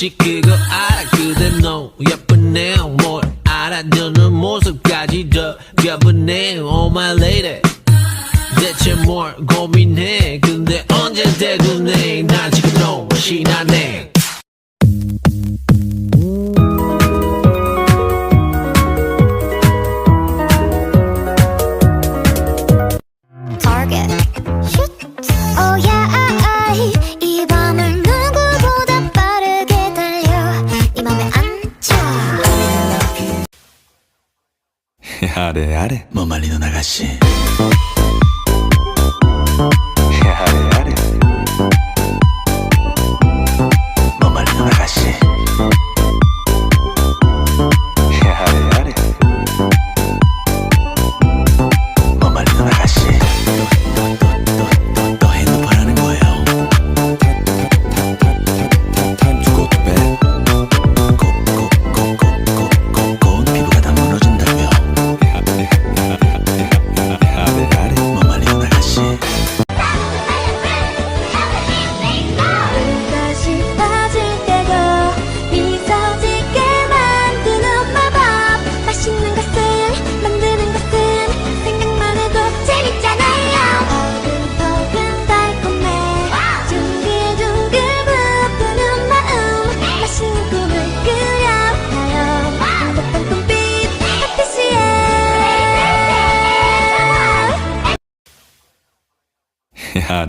혹시 그거 알아 그대 너 예쁘네 뭘 알아두는 모습까지 더 예쁘네 Oh my lady 대체 뭘 고민해 근데 언제 대군해 난 지금 너무 신나네 あれあれ。もまりの流し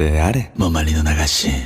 아래 아래. 뭐 말리는 아가씨.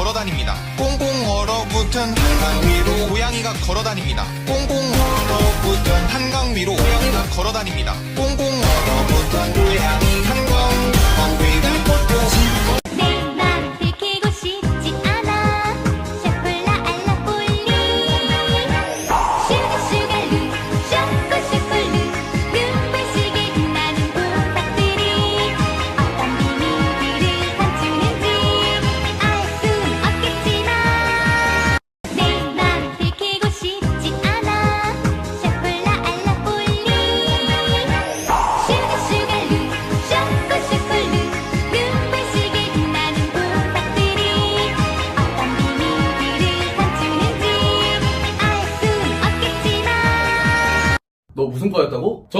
걸어다닙니다. 꽁꽁 얼어붙은 한강 위로 고양이가 걸어다닙니다. 꽁꽁 얼어붙은 한강 위로 고양이가 걸어다닙니다. 꽁꽁 얼어붙은 고양이 한강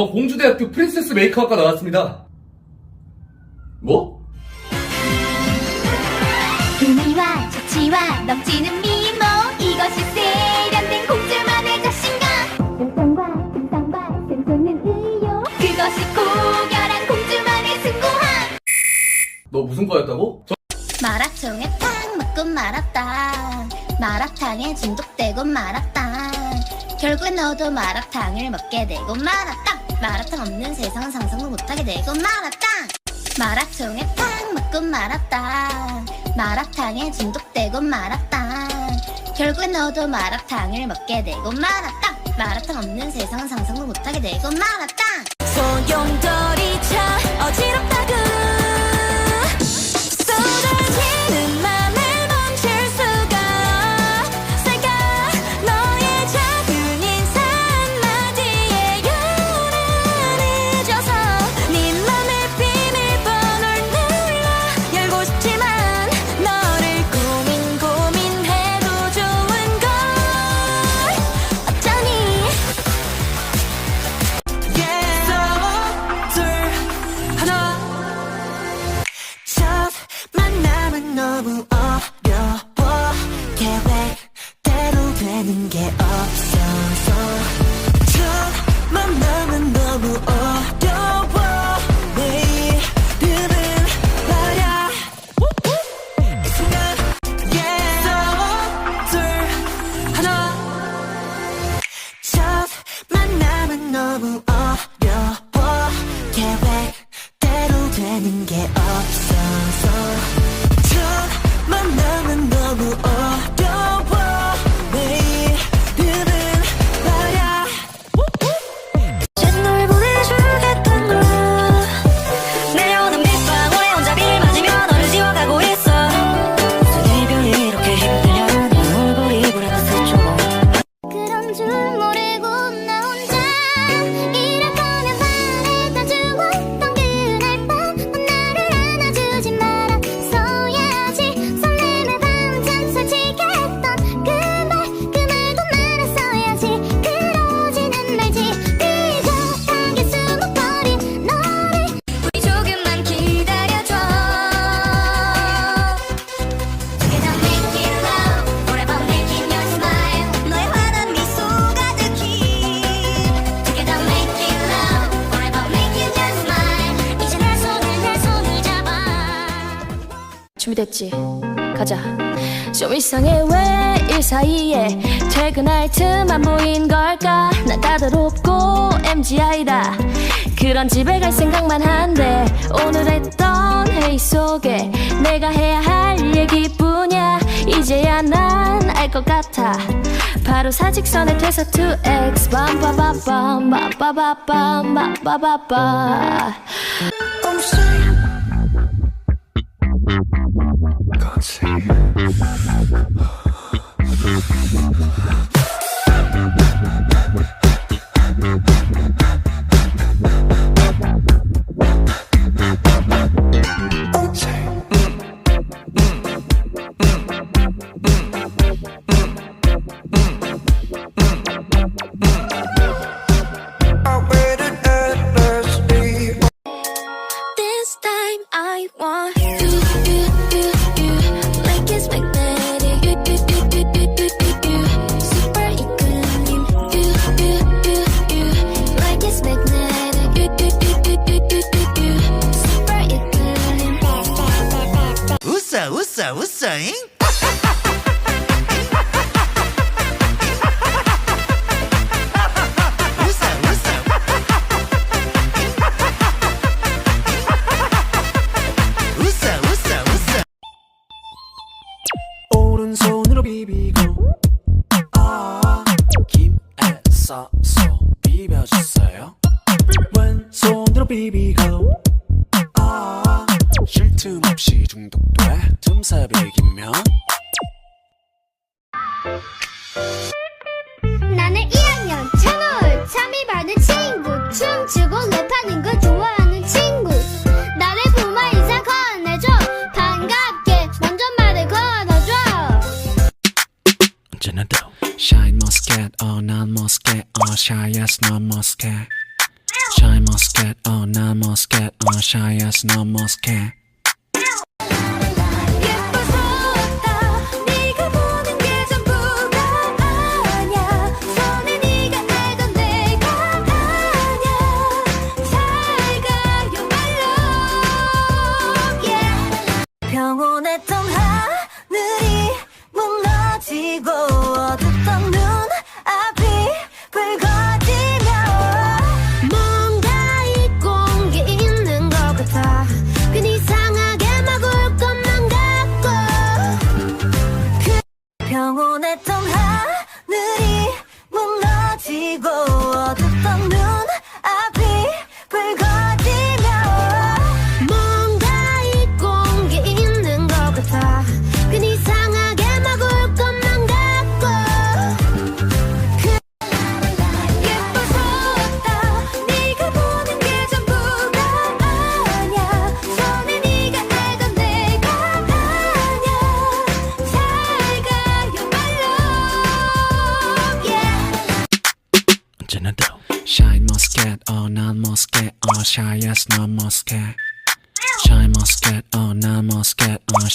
저 공주대학교 프린세스 메이크업과 나왔습니다. 뭐? 의미와 조치와 넘치는 미모 이것이 세련된 공주만의 자신감 등성과 등성과 샘솟는 의욕 그것이 고결한 공주만의 승부함 너 무슨 과였다고? 저 마라탕에 탕 먹고 말았다 마라탕에 중독되고 말았다 결국엔 너도 마라탕을 먹게 되고 말았다 마라탕 없는 세상은 상상도 못하게 되고 말았다 마라탕에 탕 먹고 말았다 마라탕에 중독되고 말았다 결국엔 너도 마라탕을 먹게 되고 말았다 마라탕 없는 세상은 상상도 못하게 되고 말았다 소용돌이쳐 어지럽다고 되는 게 됐지? 가자. 좀 이상해 왜 일 사이에 퇴근할 틈안 보인 걸까? 난 까다롭고 MGI다. 그런 집에 갈 생각만 한데 오늘 했던 회의 속에 내가 해야 할 얘기뿐이야. 이제야 난 알 것 같아. 바로 사직선에 돼서 2X 빰빠바빰 빰빠바빰 빰빠바 빠 This baby モスケおしゃやすのモスケ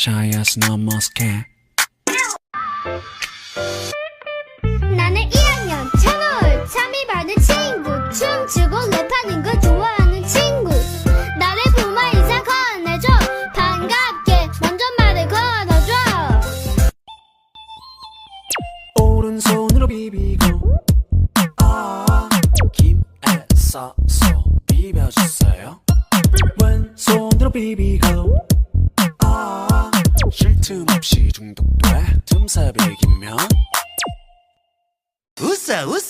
Shayas namaskar.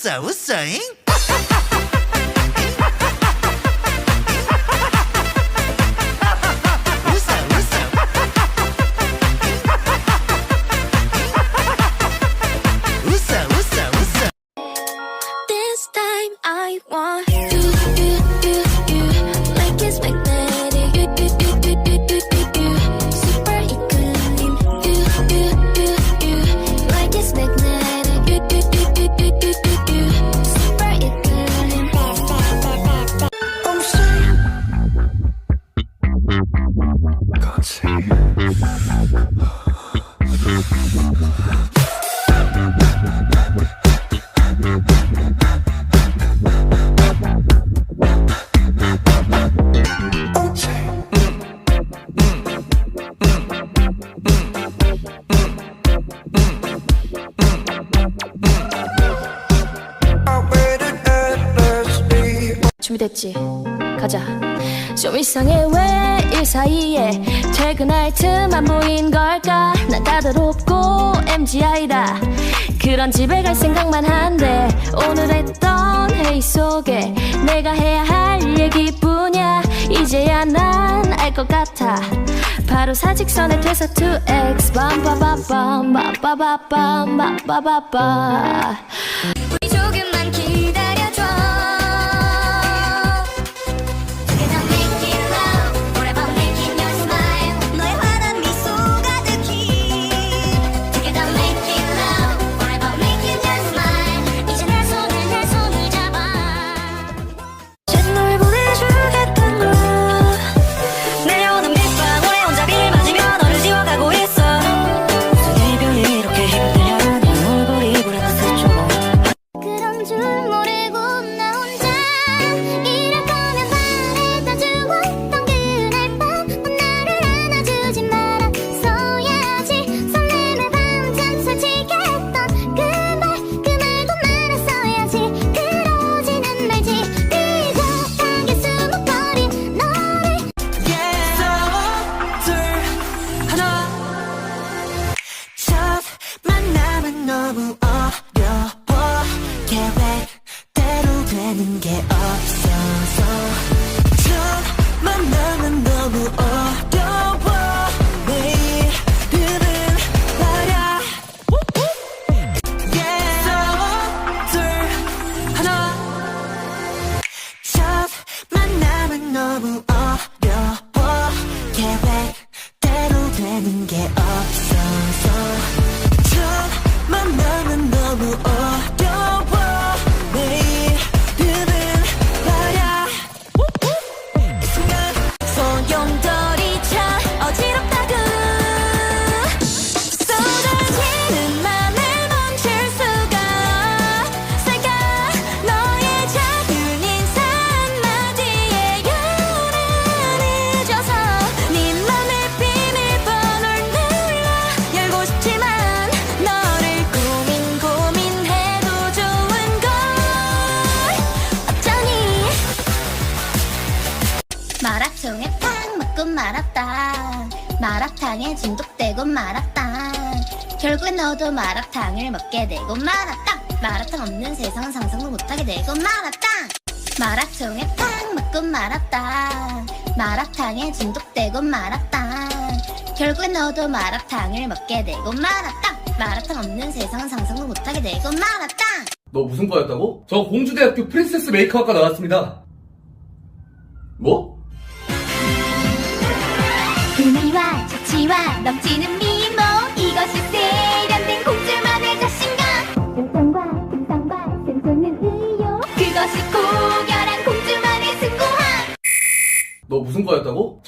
so saying? Eh? 있지 가자 좀 이상해 왜이 사이에 퇴근할 틈만 보인 걸까 난 까다롭고 MGI다 그런 집에 갈 생각만 한데 오늘 했던 회의 속에 내가 해야 할 얘기뿐이야 이제야 난 알 것 같아 바로 사직선의 퇴사 2x 빰빠바빰 빰빠바빰 빰빠바빰 trouble. 중독되고 말았다. 결국엔 너도 마라탕을 먹게 되고 말았다. 마라탕 없는 세상 상상도 못하게 되고 말았다. 마라통에 탕 먹고 말았다. 마라탕에 중독되고 말았다. 결국엔 너도 마라탕을 먹게 되고 말았다. 마라탕 없는 세상 상상도 못하게 되고 말았다. 너 무슨 과였다고? 저 공주대학교 프린세스 메이크업과 나왔습니다. 뭐? 자치와 넘치는 미모. 이것이 세련된 공주만의 자신감. 영상과 등산과 샘솟는 의욕 그것이 고결한 공주만의 승부함. 너 무슨 과였다고?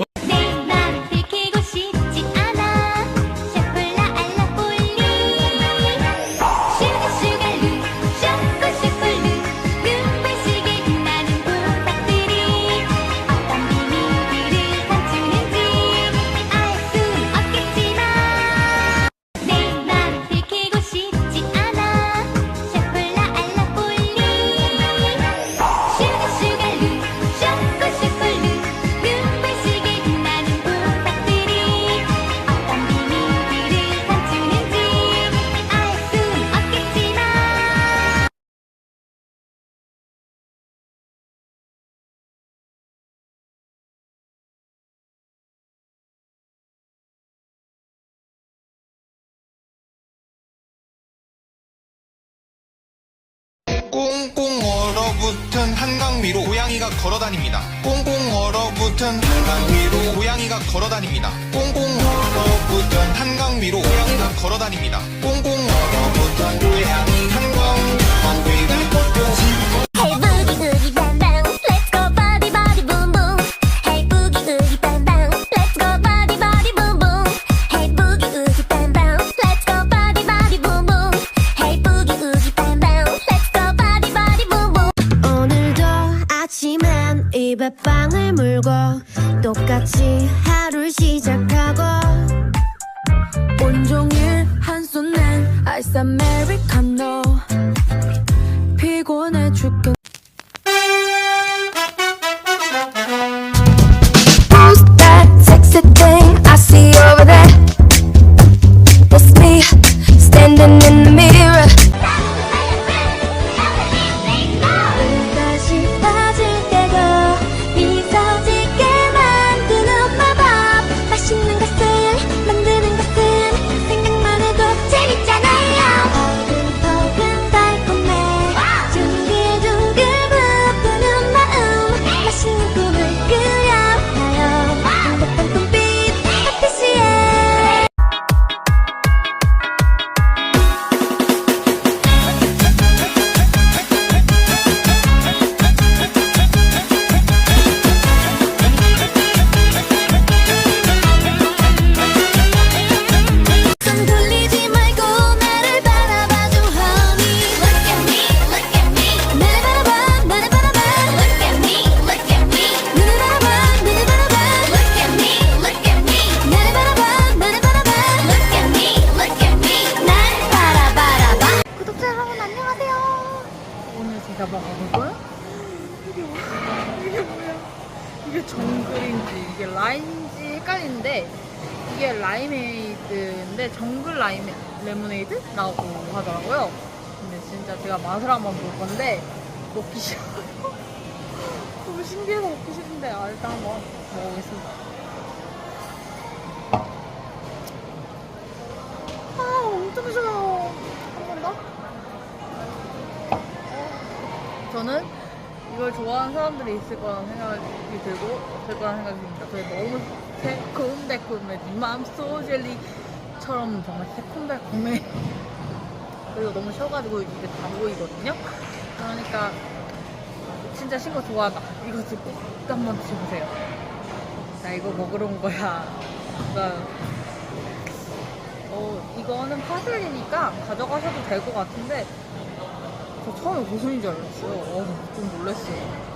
고양이가 걸어다닙니다. 꽁꽁 얼어붙은 한강 위로 고양이가 걸어다닙니다. 꽁꽁 얼어붙은 한강 위로 고양이가 걸어다닙니다. 꽁꽁 얼어붙은 고양이 볼 건데 먹기 싫어요. 너무 신기해서 먹기 싫은데 아, 일단 한번 먹어보겠습니다. 아 엄청 싫어요. 한번 더. 저는 이걸 좋아하는 사람들이 있을 거라는 생각이 들고 될 거라는 생각이 듭니다. 저희 너무 새콤달콤해 맘소 젤리처럼 정말 새콤달콤해 그리고 너무 쉬어가지고 이게 다 보이거든요. 그러니까 진짜 신거 좋아하다. 이거 지금 꼭 한번 드셔보세요. 나 이거 먹으러 온 거야. 그러니까 어 이거는 파슬리니까 가져가셔도 될 것 같은데 저 처음에 고순인 줄 알았어요. 어, 좀 놀랐어요.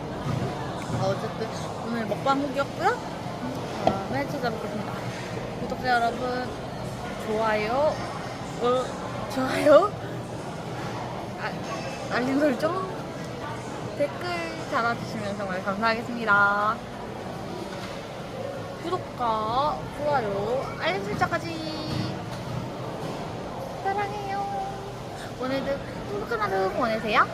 아, 어쨌든 오늘 먹방 후기였고요. 다음에 찾아뵙겠습니다. 구독자 여러분, 좋아요, 어, 좋아요, 아, 알림 설정, 댓글 달아주시면 정말 감사하겠습니다. 구독과 좋아요, 알림 설정까지 사랑해요. 오늘도 행복한 하루 보내세요